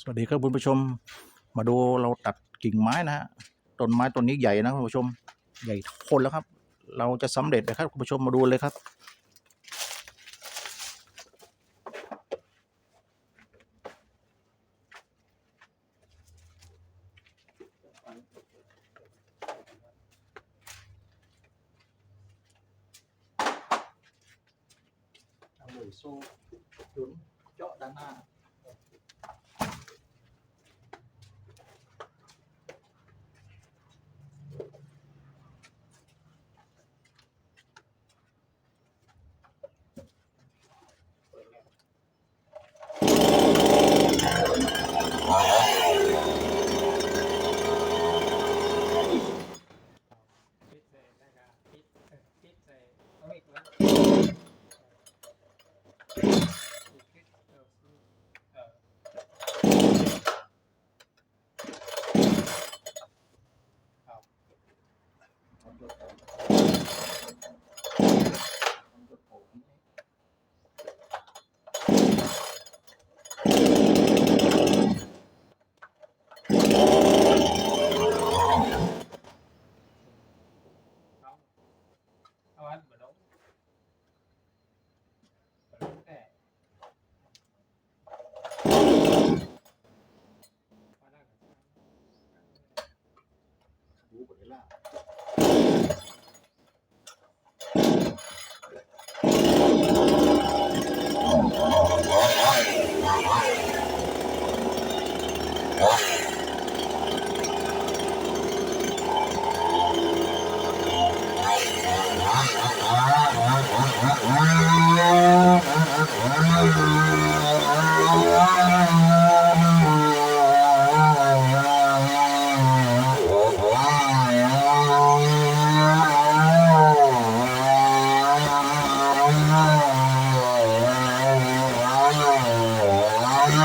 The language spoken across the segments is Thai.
สวัสดีครับคุณผู้ชม มาดูเราตัดกิ่งไม้นะฮะต้นไม้ต้นนี้ใหญ่นะคุณผู้ชม ใหญ่โคนแล้วครับ เราจะสำเร็จนะครับคุณผู้ชมมาดูเลยครับ เอาเลยโซ่จุนเจาะด้านหน้า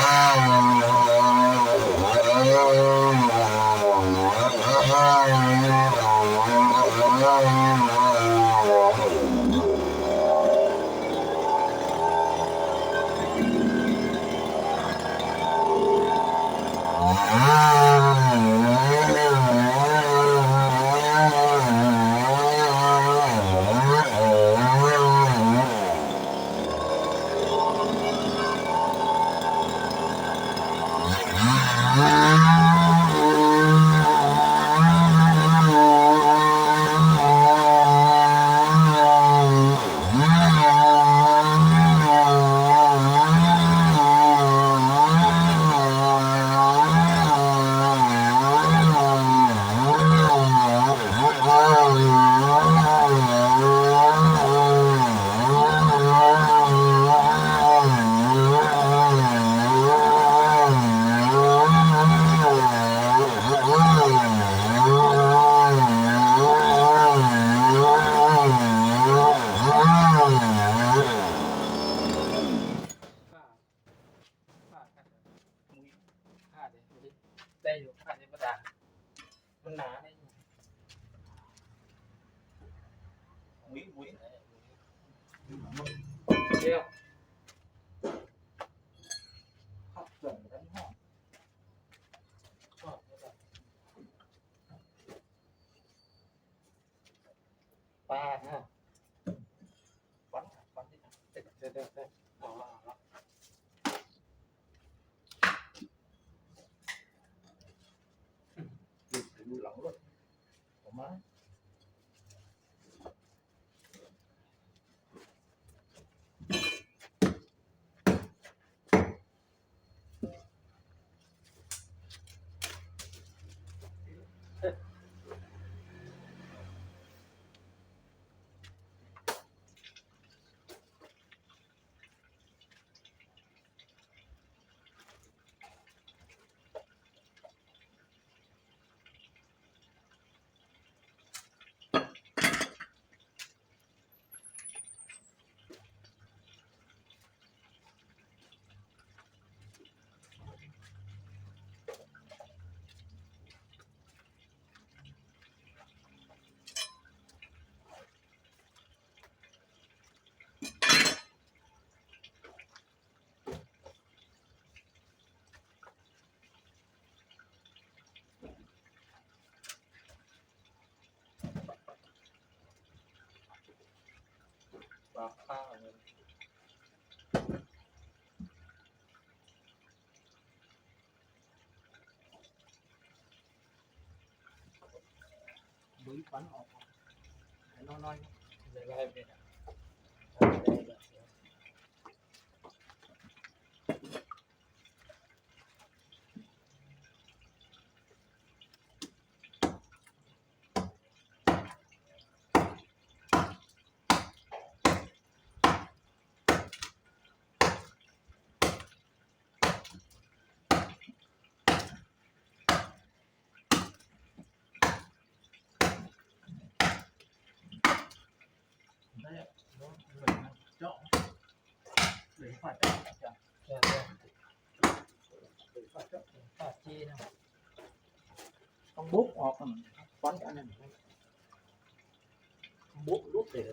Wow. ได้อยู่ข้างในี้ก็ได้มันหนาได้อยู่หุ้ยหุ้ย và pha vào người bưởi quán họ nó nói giờ đây về chỗ để phạt chỗ để phạt chỗ phạt chi nào con bút họ còn quán cả này không bút lút để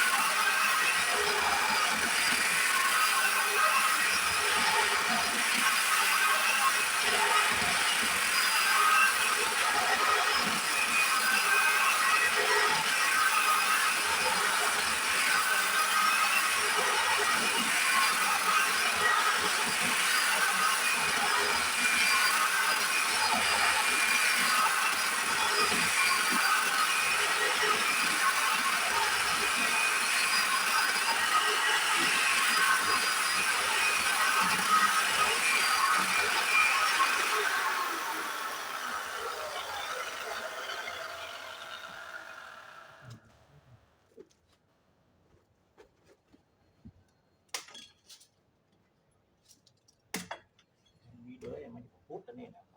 afternoon.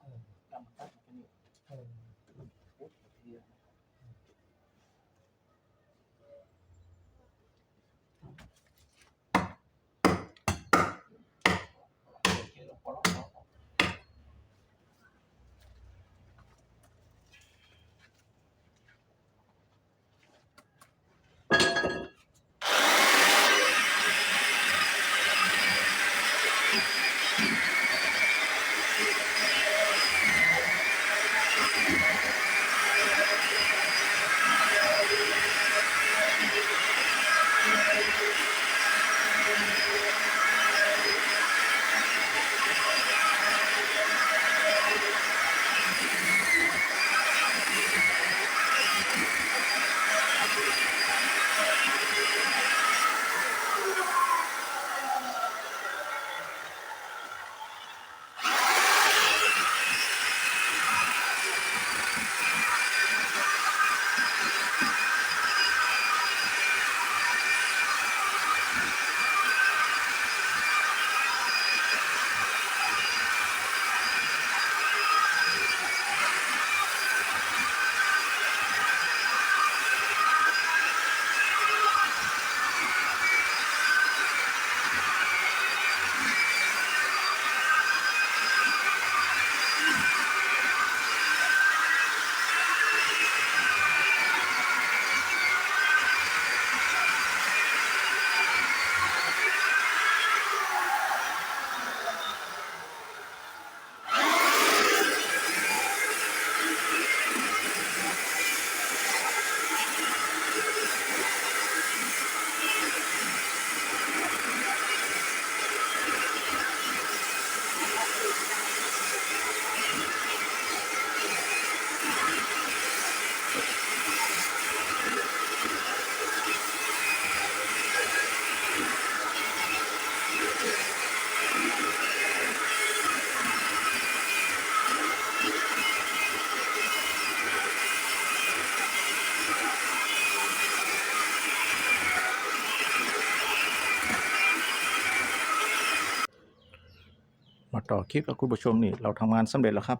ต่อคลิปกับคุณผู้ชมนี่เราทำงานสำเร็จแล้วครับ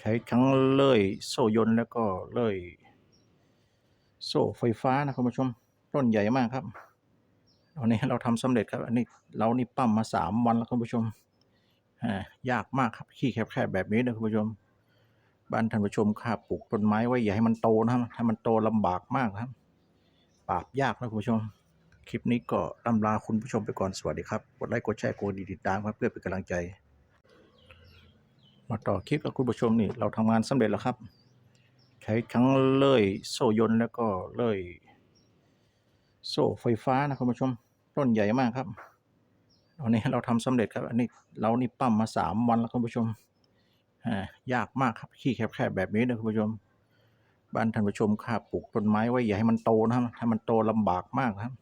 ใช้ทั้งเลื่อยโซ่ยนต์แล้วก็เลื่อยโซ่ไฟฟ้านะคุณผู้ชมต้นใหญ่มากครับตอนนี้เราทำสำเร็จครับ อันนี้เรานี่ปั้มมาสามวันแล้วคุณผู้ชมยากมากครับขี้แคบๆแบบนี้นะคุณผู้ชม บ้านท่านผู้ชมค่าปลูกต้นไม้ไว้อย่าให้มันโตนะครับให้มันโตลำบากมากนะครับ ปราบยากนะคุณผู้ชม คลิปนี้ก็ลำลาคุณผู้ชมไปก่อนสวัสดีครับ กดไลค์กดแชร์กดติดตามครับเพื่อเป็นกำลังใจ มาต่อคลิปกับคุณผู้ชมนี่เราทำงานสำเร็จแล้วครับ ใช้ทั้งเลื่อยโซ่ยนต์แล้วก็เลื่อยโซ่ไฟฟ้านะคุณผู้ชม ต้นใหญ่มากครับตอนนี้เราทำสำเร็จครับ อันนี้เรานี่ปั้มมาสามวันแล้วคุณผู้ชมยากมากครับขี้แคบๆแบบนี้นะคุณผู้ชม บ้านท่านผู้ชมค่าปลูกต้นไม้ไว้อย่าให้มันโตนะครับให้มันโตลำบากมากนะครับ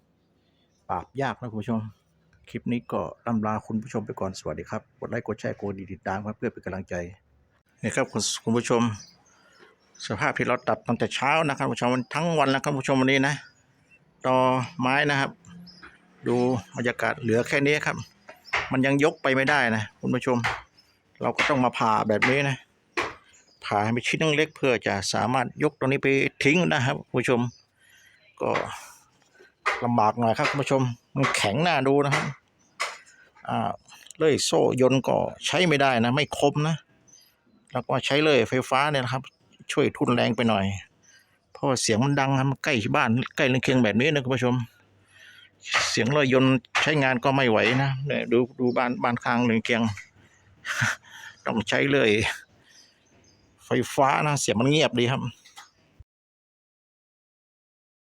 ปราบยากนะคุณผู้ชม คลิปนี้ก็ลำลาคุณผู้ชมไปก่อนสวัสดีครับ กดไลค์กดแชร์กดติดตามครับเพื่อเป็นกำลังใจนี่ครับคุณคุณผู้ชม สภาพที่เราตัดตั้งแต่เช้านะครับคุณผู้ชมทั้งวันแล้วครับคุณผู้ชมวันนี้นะต่อไม้นะครับ ดูบรรยากาศเหลือแค่นี้ครับ มันยังยกไปไม่ได้นะคุณผู้ชม เราก็ต้องมาผ่าแบบนี้นะผ่าให้เป็นชิ้นเล็กๆเพื่อจะสามารถยกตรงนี้ไปทิ้งนะครับคุณผู้ชม ก็ ลำบากหน่อยครับคุณผู้ชม มันแข็งหน้าดูนะครับอ่าเลื่อยโซ่ยนต์ก็ใช้ไม่ได้นะ ไม่คมนะ แล้วก็ใช้เลื่อยไฟฟ้าเนี่ยนะครับ ช่วยทุนแรงไปหน่อย เพราะเสียงมันดังครับมันใกล้บ้านใกล้เรือนเคียงแบบนี้นะคุณผู้ชม เสียงเลื่อยยนต์ใช้งานก็ไม่ไหวนะเนี่ยดูดูบ้านบ้านข้างเรือนเคียง ต้องใช้เลยไฟฟ้านะเสียงมันเงียบดีครับ